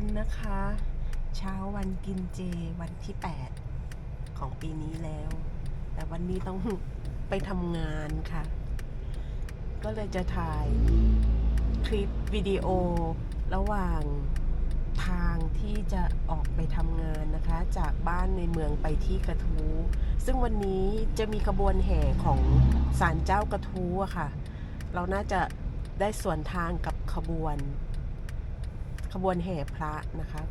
คนนะคะ เช้าวันกินเจวันที่ 8 ของปีนี้แล้ว แต่วันนี้ต้องไปทำงานค่ะ ก็เลยจะถ่ายคลิปวิดีโอระหว่างทางที่จะออกไปทำงานนะคะ จากบ้านในเมืองไปที่กระทู้ซึ่งวันนี้จะมีขบวนแห่ของศาลเจ้ากระทู้อะค่ะ เราน่าจะได้ส่วนทางกับขบวน ขบวนแห่พระนะคะ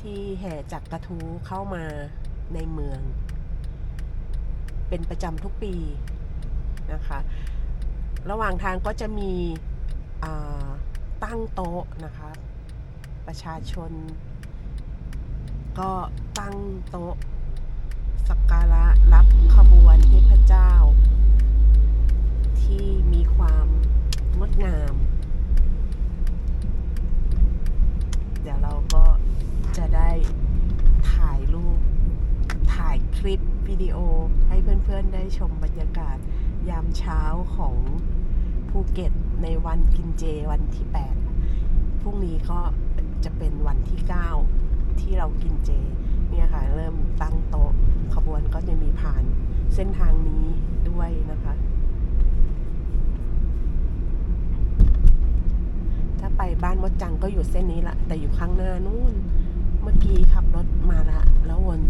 ที่แห่จากกระทูเข้ามาในเมือง เป็นประจำทุกปีนะคะ ระหว่างทางก็จะมีตั้งโต๊ะนะคะ ประชาชน ก็ตั้งโต๊ะสักการะรับขบวนเทพเจ้า ที่มีความงดงาม เดี๋ยวเราก็จะได้ถ่ายรูป ถ่ายคลิปวิดีโอให้เพื่อนๆได้ชมบรรยากาศยาม เช้าของภูเก็ตในวันกินเจวันที่ 8 พรุ่งนี้ก็จะเป็นวันที่ 9 ที่เรากินเจ เนี่ยค่ะ เริ่มตั้งโต๊ะขบวนก็จะมีผ่านเส้นทางนี้ด้วยนะคะ ถ้าไปบ้านมดจังก็อยู่เส้นนี้ละ แต่อยู่ข้างหน้านู่น เมื่อกี้ขับรถมาละ แล้ววน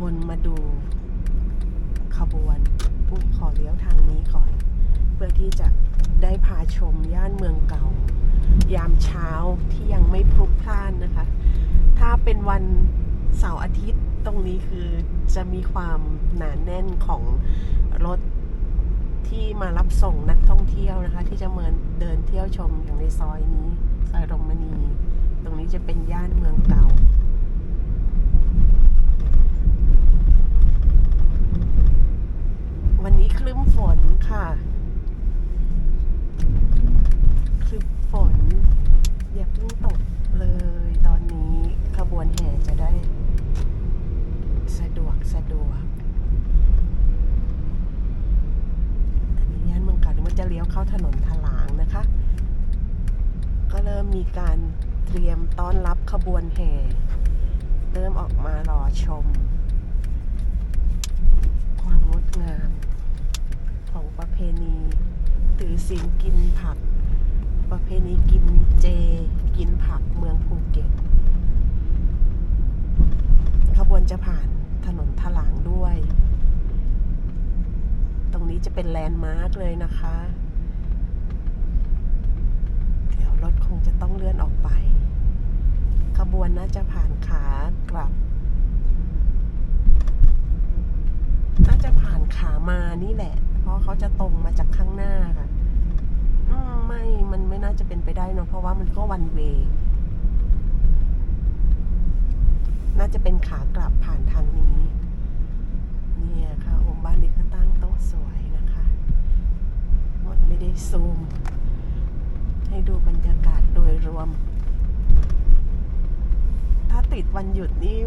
วนมาดูขบวน อุ๊ยขอเลี้ยวทางนี้ก่อน เพื่อที่จะได้พาชมย่านเมืองเก่า ยามเช้าที่ยังไม่พลุกพล่านนะคะ ถ้าเป็นวันเสาร์อาทิตย์ตรงนี้คือจะมีความหนาแน่นของรถที่มารับส่งนักท่องเที่ยวนะคะ ที่จะเมินเดินเที่ยวชมอย่างในซอยนี้ซอยรมณี ตรงนี้จะเป็นย่านเมืองเก่า วันนี้ คลึ้มฝนค่ะ คลึ้มฝน อย่าเพิ่งตกเลย ตอนนี้ขบวนแห่จะได้ สะดวกสะดวก อันนี้ย่านเมืองเก่าเดี๋ยวมันจะเลี้ยวเข้าถนนทลางนะคะ ก็เริ่มมีการเตรียมต้อนรับขบวนแห่ เริ่มออกมารอชม ความงดงาม ของประเพณีถือศีลกินผัก ประเพณีกินเจ กินผักเมืองภูเก็ตขบวนจะผ่านถนนทลางด้วย ตรงนี้จะเป็นแลนด์มาร์กเลยนะคะ เดี๋ยวรถคงจะต้องเลื่อนออกไป ขบวนน่าจะผ่านขากลับ น่าจะผ่านขามานี่แหละ เพราะเขาจะตรงมาจากข้างหน้าค่ะไม่ มันไม่น่าจะเป็นไปได้เนอะเพราะว่ามันก็วันเวน่าจะเป็นขากลับผ่านทางนี้ เนี่ยค่ะโองค์บ้านนี้ก็ตั้งโต๊ะสวยนะคะหมดไม่ได้ซูม ให้ดูบรรยากาศโดยรวม ถ้าติดวันหยุดนี่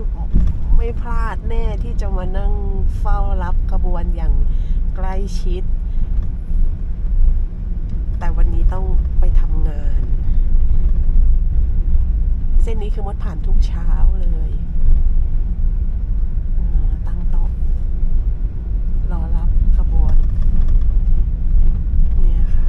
ไม่พลาดแน่ที่จะมานั่งเฝ้ารับขบวนอย่าง ใกล้ชิด แต่วันนี้ต้องไปทำงาน เส้นนี้คือมดผ่านทุกเช้าเลยเออตั้งโต๊ะ รอรับขบวน เนี่ยค่ะ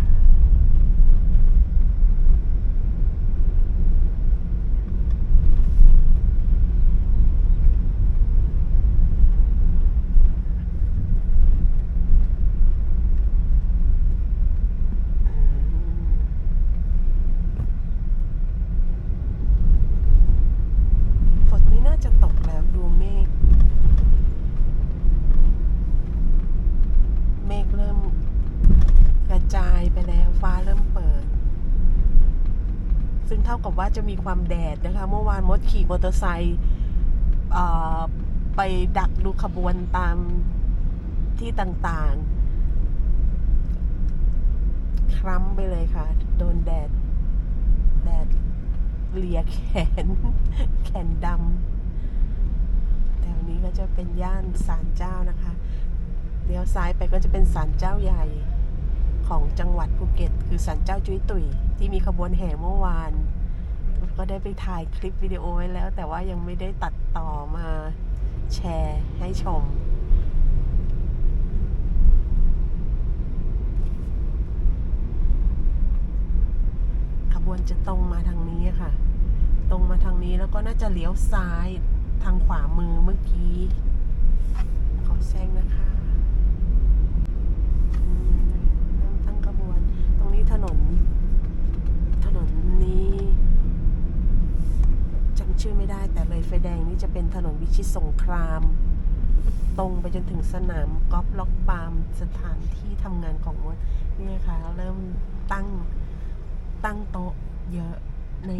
ฝนไม่น่าจะตกแล้วดูเมฆ เมฆเริ่มกระจายไปแล้วฟ้าเริ่มเปิด ซึ่งเท่า กับว่าจะมีความแดดนะคะ เมื่อวานมดขี่มอเตอร์ไซค์ไปดักดูขบวนตามที่ต่างๆคล้ำไปเลยค่ะ โดนแดด แดดเลียแขน แขนดำแถวนี้ก็จะเป็นย่านศาลเจ้านะคะเลี้ยวซ้ายไปก็จะเป็นศาลเจ้าใหญ่ของจังหวัดภูเก็ต คือศาลเจ้าจุ้ยตุ๋ยที่มีขบวนแห่เมื่อวาน ก็ได้ไปถ่ายคลิปวิดีโอไว้แล้ว แต่ว่ายังไม่ได้ตัดต่อมาแชร์ให้ชม ขบวนจะตรงมาทางนี้ค่ะ ตรงมาทางนี้แล้วก็น่าจะเลี้ยวซ้ายทางขวามือเมื่อกี้ ขอแซงนะคะตั้งขบวน ตรงนี้ถนน ถนนนี้ ชื่อไม่ได้แต่เลยไฟแดงนี่จะเป็นถนนวิชิตสงคราม ตรงไปจนถึงสนามกอล์ฟล็อกปาล์มสถานที่ทำงานของมดเนี่ยค่ะ เริ่มตั้งตั้งโต๊ะเยอะใน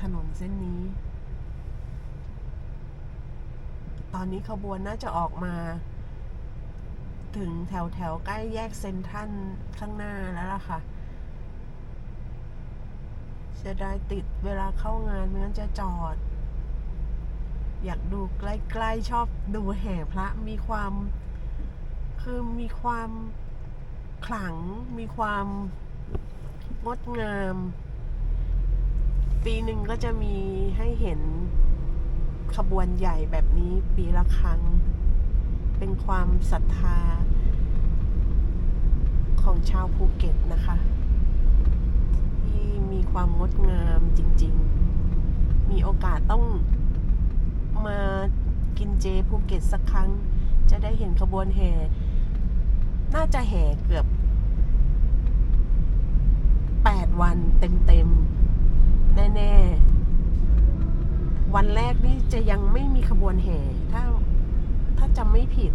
ถนนเส้นนี้ ตอนนี้ขบวนน่าจะออกมา ถึงแถวแถวใกล้แยกเซ็นทรัลข้างหน้าแล้วล่ะค่ะ จะได้ติดเวลาเข้างานไม่งั้นจะจอด อยากดูใกล้ๆชอบดูแห่พระมีความ คือมีความขลัง มีความงดงาม ปีหนึ่งก็จะมีให้เห็นขบวนใหญ่แบบนี้ปีละครั้ง เป็นความศรัทธาของชาวภูเก็ตนะคะ มีความงดงามจริง ๆ มีโอกาสต้องมากินเจภูเก็ตสักครั้ง จะได้เห็นขบวนแห่ น่าจะแห่เกือบ 8 วันเต็มๆ แน่ ๆ วันแรกนี่จะยังไม่มีขบวนแห่ ถ้าถ้าจำไม่ผิด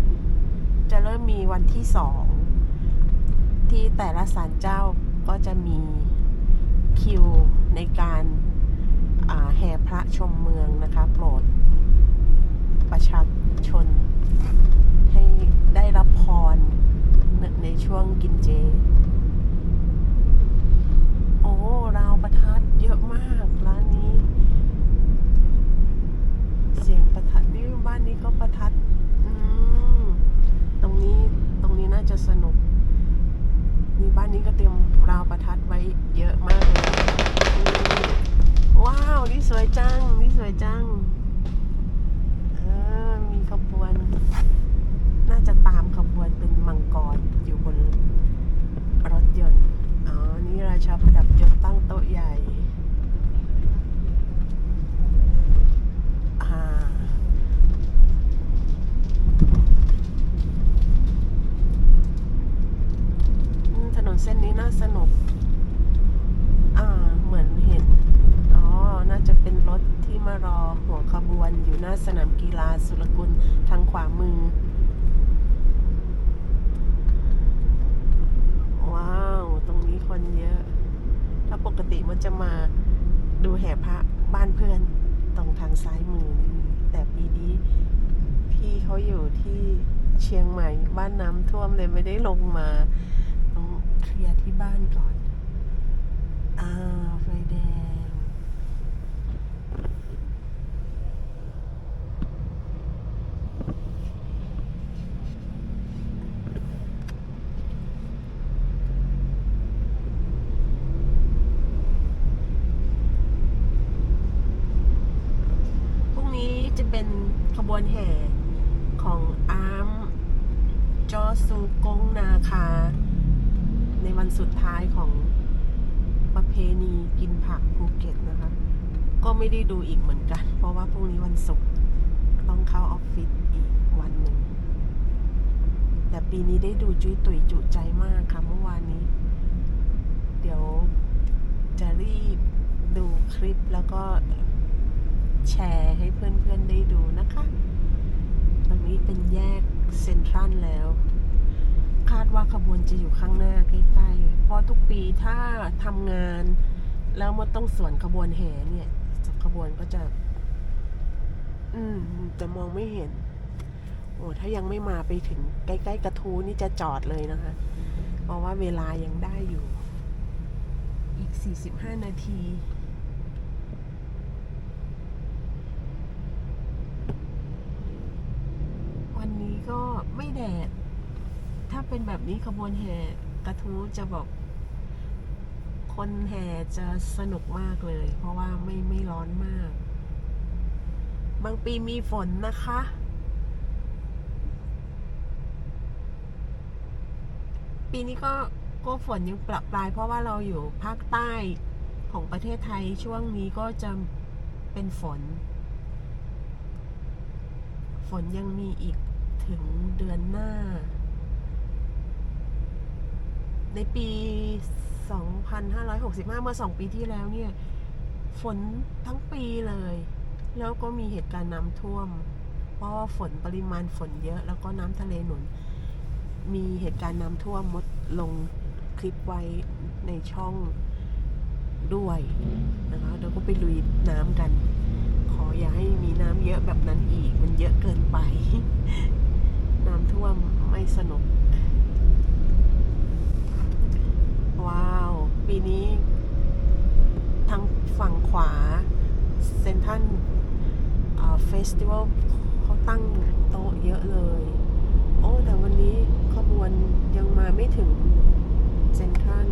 จะเริ่มมีวันที่สองที่แต่ละศาลเจ้าก็จะมี คิวในการาแห่พระชมเมืองนะคะ โปรด ประชาชน ให้ได้รับพรในในช่วงกินเจ โอ้ ราวประทัดเยอะมากร้านนี้ เสียงประทัดนี่บ้านนี้ก็ประทัด อืม ตรงนี้ตรงนี้น่าจะสนุก นี่บ้านนี้ก็เตรียมราวประทัดไว้เยอะมากเลยอืมว้าว นี่สวยจัง นี่สวยจัง เออ มีขบวน น่าจะตามขบวนเป็นมังกรอยู่บนรถยนต์ อ๋อ นี่ราชาประดับยศตั้งโต๊ะใหญ่ อ่า อืมถนนเส้นนี้น่าสนุก อ่า เหมือนเห็น อ๋อ น่าจะเป็นรถที่มารอหัวขบวนอยู่หน้าสนามกีฬาสุรกุลทางขวามือ ว้าว ตรงนี้คนเยอะ ถ้าปกติมันจะมาดูแห่พระบ้านเพื่อนตรงทางซ้ายมือนี่แต่ปีนี้ พี่ เขาอยู่ที่เชียงใหม่ บ้านน้ำท่วมเลยไม่ได้ลงมาต้องเคลียร์ที่บ้านก่อน อ่าไฟแดงพรุ่งนี้จะเป็นขบวนแห่ของอาร์มจอซูกงนาคา ในวันสุดท้ายของประเพณีกิน ผักภูเก็ตนะคะ ก็ไม่ได้ดูอีกเหมือนกัน เพราะว่าพรุ่งนี้วันศุกร์ต้องเข้าออฟฟิศอีกวันหนึ่ง แต่ปีนี้ได้ดูจุ้ยตุ๋ยจุใจมากค่ะเมื่อวานนี้ เดี๋ยวจะรีบดูคลิปแล้วก็แชร์ให้เพื่อนๆได้ดูนะคะ ตรงนี้เป็นแยกเซ็นทรัลแล้ว คาดว่าขบวนจะอยู่ข้างหน้าใกล้ๆ เพราะทุกปีถ้าทำงาน แล้วมันต้องส่วนขบวนแห่เนี่ยขบวนก็จะ อืม จะมองไม่เห็น โอ้ถ้ายังไม่มาไปถึงใกล้ ๆ กระทูนี่จะจอดเลยนะคะ เพราะว่าเวลายังได้อยู่ อีก 45 นาทีวันนี้ก็ไม่แดด ถ้าเป็นแบบนี้ขบวนแห่กระทู้จะบอก คนแห่จะสนุกมากเลย เพราะว่าไม่ไม่ร้อนมาก บางปีมีฝนนะคะ ปีนี้ก็ก็ฝนยังปรับปลาย เพราะว่าเราอยู่ภาคใต้ของประเทศไทยช่วงนี้ก็จะเป็นฝน ฝนยังมีอีกถึงเดือนหน้า ในปี 2565 เมื่อ 2 ปีที่แล้วเนี่ย ฝนทั้งปีเลย แล้วก็มีเหตุการณ์น้ำท่วม เพราะว่าฝนปริมาณฝนเยอะ แล้วก็น้ำทะเลหนุน มีเหตุการณ์น้ำท่วมมดลงคลิปไว้ในช่องด้วยนะคะเราก็ไปลุยน้ำกัน ขออย่าให้มีน้ำเยอะแบบนั้นอีก มันเยอะเกินไป น้ำท่วมไม่สนุก ว้าว ปีนี้ทางฝั่งขวาเซนทันเฟสติวัลเขาตั้งโต๊ะเยอะเลย โอ้ แต่วันนี้ขบวนยังมาไม่ถึงเซนทรัล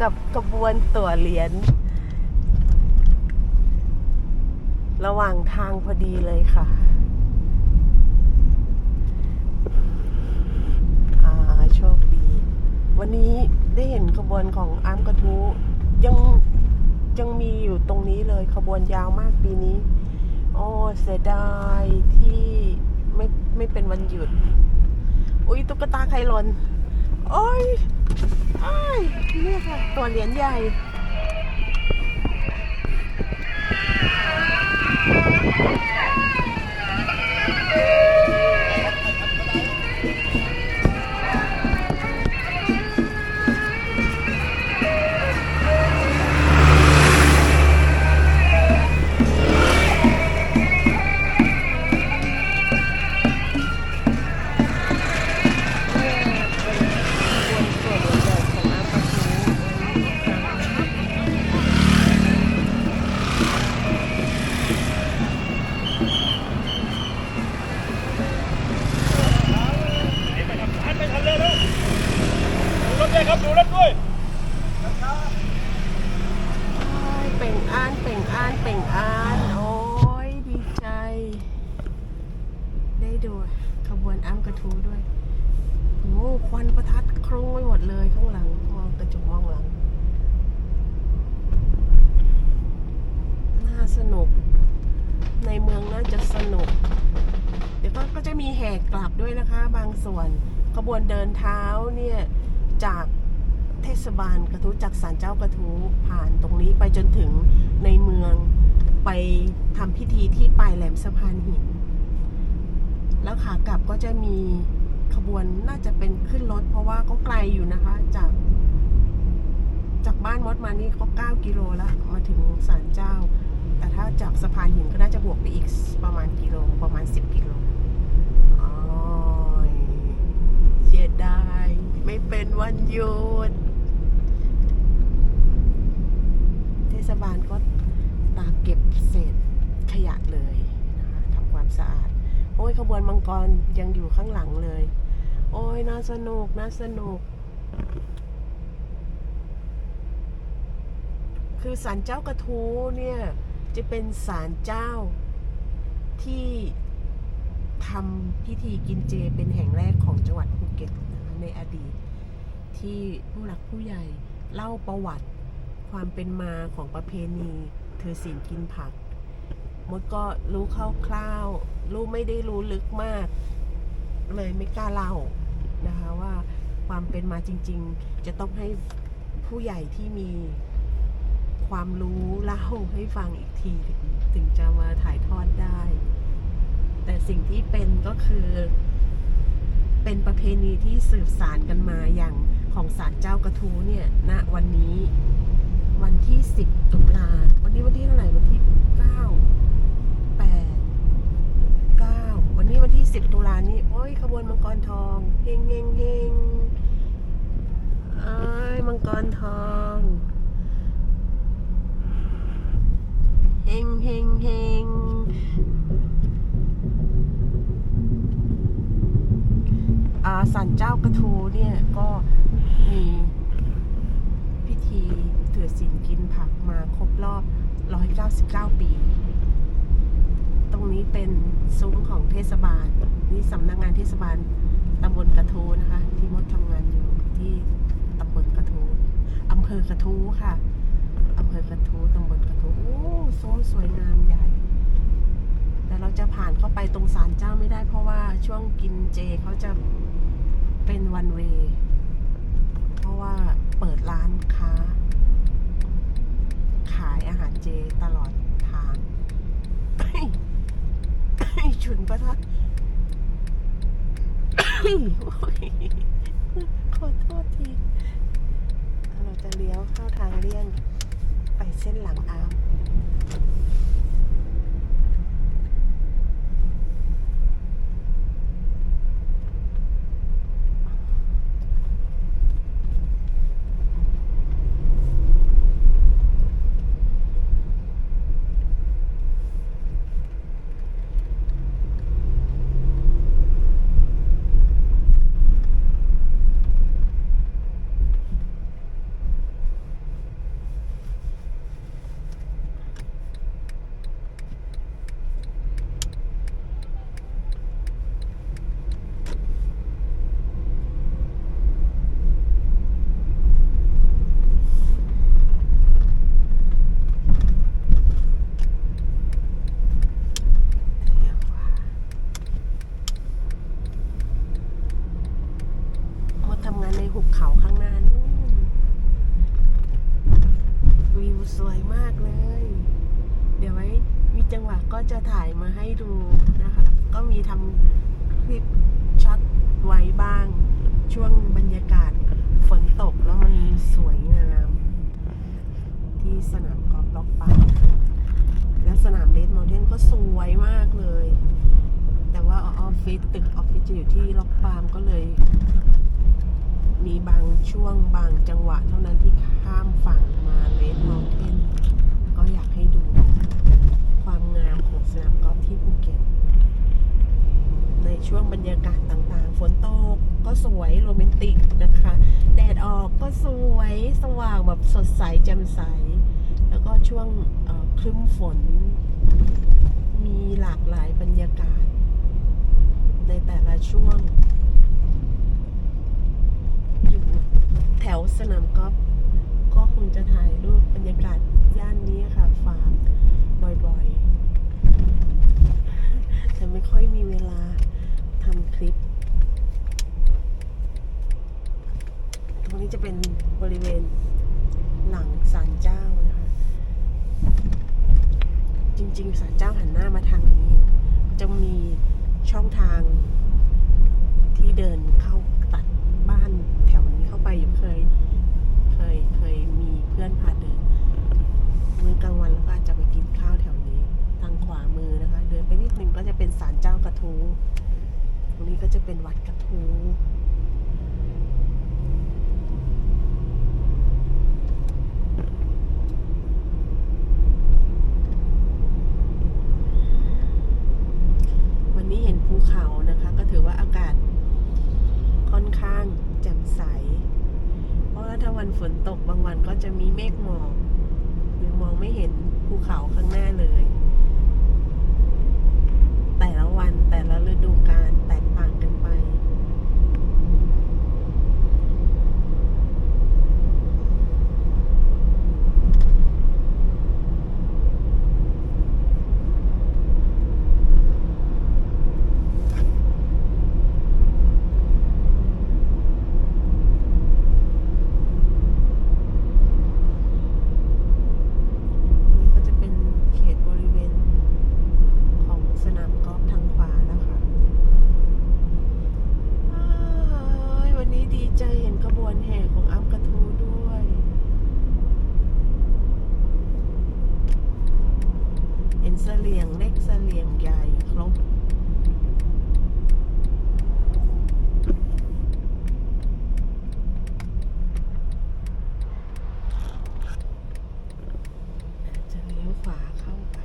กับกระบวนตั๋วเหรียญระหว่างทางพอดีเลยค่ะอาโชคดี วันนี้ได้เห็นขบวนของอาร์มกระทูยังยังมีอยู่ตรงนี้เลยขบวนยาวมากปีนี้ โอ้เสียดายที่ไม่ไม่เป็นวันหยุด อุ้ยตุ๊กตาใครหล่น โอ้ยโอ้ยเนี่ยค่ะตัวเหรียญใหญ่ บาลกระทู้จากศาลเจ้ากระทู้ผ่านตรงนี้ไปจนถึงในเมืองไปทำพิธีที่ปลายแหลมสะพานหิน แล้วขากลับก็จะมีขบวนน่าจะเป็นขึ้นรถ เพราะว่าก็ไกลอยู่นะคะ จาก จากบ้านมดมานี่ก็9กิโลแล้วมาถึงศาลเจ้า แต่ถ้าจากสะพานหินก็น่าจะบวกไปอีกประมาณกิโลประมาณ 10 กิโลอ๋อเสียดายไม่เป็นวันหยุด เท ศบาลก็ตามเก็บเศษขยะเลยนะคะทำความสะอาด โอ้ยขบวนมังกรยังอยู่ข้างหลังเลย โอ้ยน่าสนุกน่าสนุก คือศาลเจ้ากระทู้เนี่ยจะเป็นศาลเจ้าที่ทำพิธีกินเจเป็นแห่งแรกของจังหวัดภูเก็ตในอดีต ที่ผู้หลักผู้ใหญ่เล่าประวัติ ความเป็นมาของประเพณีถือศีลกินผัก มดก็รู้คร่าวๆรู้ไม่ได้รู้ลึกมาก เลยไม่กล้าเล่านะคะว่าความเป็นมาจริง ๆ จะต้องให้ผู้ใหญ่ที่มีความรู้เล่าให้ฟังอีกทีถึงถึงจะมาถ่ายทอดได้ แต่สิ่งที่เป็นก็คือ เป็นประเพณีที่สืบสานกันมาอย่างของศาลเจ้ากระทูเนี่ยณวันนี้ วันที่ 10 ตุลาวันนี้วันที่เท่าไหร่วันที่ 9 8 9 วันนี้วันที่ 10 ตุลานี้โอ้ยขบวนมังกรทองเฮงเฮงเฮงเอ้ยมังกรทองเฮงเฮงเฮงอ่าสันเจ้ากระทูเนี่ยก็มี ถือศีลกินผักมาครบรอบ 199 ปี ตรงนี้เป็นซุ้มของเทศบาล นี่สำนักงานเทศบาลตำบลกระทูนะคะ ที่มดทำงานอยู่ที่ตำบลกระทูอำเภอกระทูค่ะอำเภอกระทูตำบลกระทูโอ้โซนสวยงามใหญ่ แต่เราจะผ่านเข้าไปตรงศาลเจ้าไม่ได้ เพราะว่าช่วงกินเจเขาจะเป็นวันเว เพราะว่าเปิดร้านค้า ขายอาหารเจตลอดทางฉุนประทัดขอโทษทีเราจะเลี้ยวเข้าทางเลี่ยงไปเส้นหลังอาร์ม ก็จะถ่ายมาให้ดูนะคะ ก็มีทำคลิปช็อตไว้บ้าง ช่วงบรรยากาศฝนตกแล้วมันสวยงาม ที่สนามกอล์ฟล็อกปาร์และสนามเลดมอลเทนก็สวยมากเลย แต่ว่าออฟฟิศตึกออฟฟิศจะอยู่ที่ล็อกปาล์มก็เลย มีบางช่วงบางจังหวะเท่านั้นที่ข้ามฝั่งมาเลดมอลเทนก็อยากให้ดู ความงามของสนามกอล์ฟที่ภูเก็ต ในช่วงบรรยากาศต่างๆ ฝนตกก็สวยโรแมนติกนะคะ แดดออกก็สวยสว่างแบบสดใสแจ่มใส แล้วก็ช่วงครึ้มฝน มีหลากหลายบรรยากาศ ในแต่ละช่วง อยู่แถวสนามกอล์ฟก็คงจะถ่ายรูปบรรยากาศย่านนี้ค่ะ ฝากบ่อยๆ แต่ไม่ค่อยมีเวลาทำคลิป ตรง นี้จะเป็นบริเวณหลังศาลเจ้านะคะ จริงๆศาลเจ้าหันหน้ามาทางนี้ จะมีช่องทางที่เดินเข้าตัดบ้านแถวนี้เข้าไปอยู่เคย เคยเคยมีเพื่อนพาเดินมื้อกลางวันแล้วก็อาจจะไปกินข้าวแถวนี้ ทางขวามือนะคะ เดินไปนิดนึงก็จะเป็นศาลเจ้ากระทูตรงนี้ก็จะเป็นวัดกระทู้วันนี้เห็นภูเขานะคะ ก็ถือว่าอากาศค่อน ข้างแจ่มใส เพราะว่าถ้าวันฝนตกบางวันก็จะมีเมฆหมอกหรือมองไม่เห็นภูเขาข้างหน้าเลย แต่ละวันแต่ละฤดูกาลแตกต่างกันไป นี่ก็จะเป็นเขตบริเวณของสนามกอล์ฟทางขวาแล้วค่ะอ้ายวันนี้ดีใจเห็นขบวนแห่ของอัพกระทูด้วย เห็นเสลียงเล็กเสลียงใหญ่ครบ จะเลี้ยวขวาเข้าไป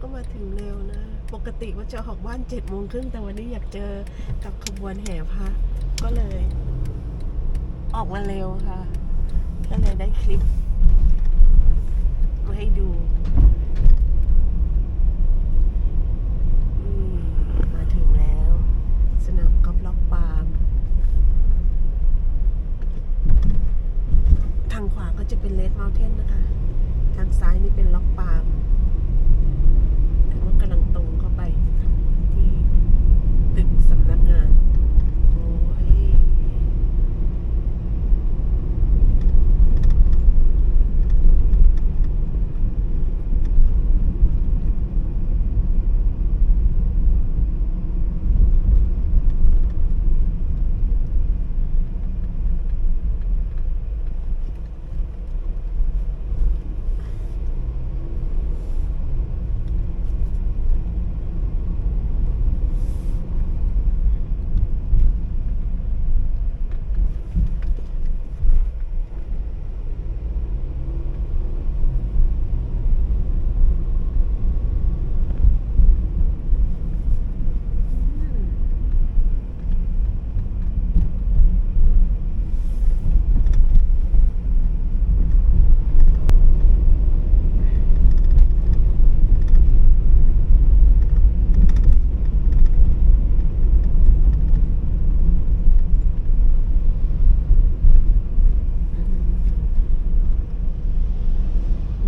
ก็มาถึงเร็วนะ ปก ติว่าจะออกบ้านเจ็ดโมงครึ่งแต่วันนี้อยากเจอกับขบวนแห่พระก็เลย ออกมาเร็วค่ะ ก็เลยได้คลิป มาให้ดูมมาถึงแล้ว สนามกอล์ฟล็อกปาล์มทางขวาก็จะเป็นเลดเมลเทนนะคะ ทางซ้ายนี่เป็นล็อกปาล์มแต่ว่ากำลังตรงเข้าไปที่ตึกสำนักงาน โอ้ย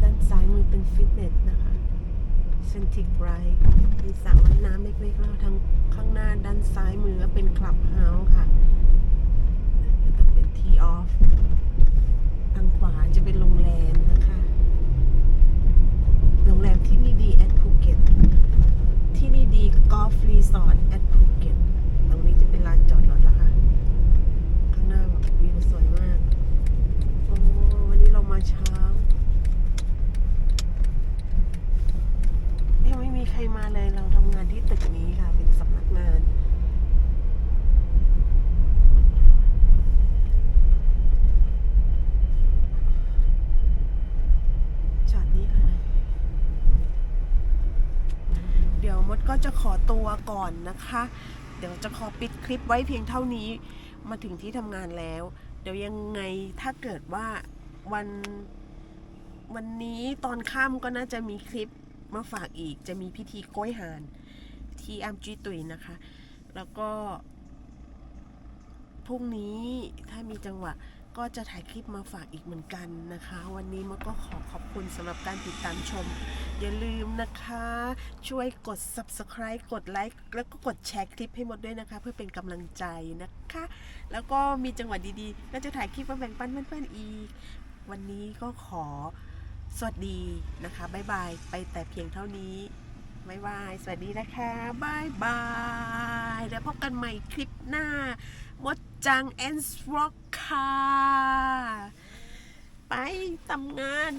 ด้านซ้ายมือเป็นฟิตเนสนะคะ เซนติกไรมีสระว่ายน้ำเล็กๆแล้วทางข้างหน้าด้านซ้ายมือก็เป็นคลับเฮาส์ค่ะจะต้องเป็นทีออฟทางขวาจะเป็นโรงแรมนะคะ โรงแรมที่นี่ดีแอดภูเก็ต ที่นี่ดีกอล์ฟรีสอร์ทแอดภูเก็ต ตรงนี้จะเป็นลานจอดรถแล้วค่ะ ข้างหน้าวิวสวยมาก โอ้วันนี้เรามาเช้ายังไมีใครมาเลยเราทำงานที่ตึกนี้ค่ะ เป็นสำนักงานจอดนี่เลยเดี๋ยวมดก็จะขอตัวก่อนนะคะ เดี๋ยวจะขอปิดคลิปไว้เพียงเท่านี้มาถึงที่ทำงานแล้ว เดี๋ยวยังไงถ้าเกิดว่าวันวันนี้ตอนค่ำก็น่าจะมีคลิป มาฝากอีกจะมีพิธีก้อยหานที่อัมจีตุยนะคะ แล้วก็พรุ่งนี้ถ้ามีจังหวะก็จะถ่ายคลิปมาฝากอีกเหมือนกันนะคะ วันนี้มันก็ขอขอบคุณสำหรับการติดตามชม อย่าลืมนะคะ ช่วยกด subscribe กดไลค์แล้วก็กดแชร์คลิปให้หมดด้วยนะคะ เพื่อเป็นกำลังใจนะคะ แล้วก็มีจังหวะดีๆ ก็จะถ่ายคลิปมาแบ่งปันเพื่อนๆอีก วันนี้ก็ขอ สวัสดีนะคะบ๊ายบาย ไปแต่เพียงเท่านี้บ๊ายบาย สวัสดีนะคะบ๊ายบาย แล้วพบกันใหม่คลิปหน้า มดจังแอนส์ร็อกค่ะ ไปทำงาน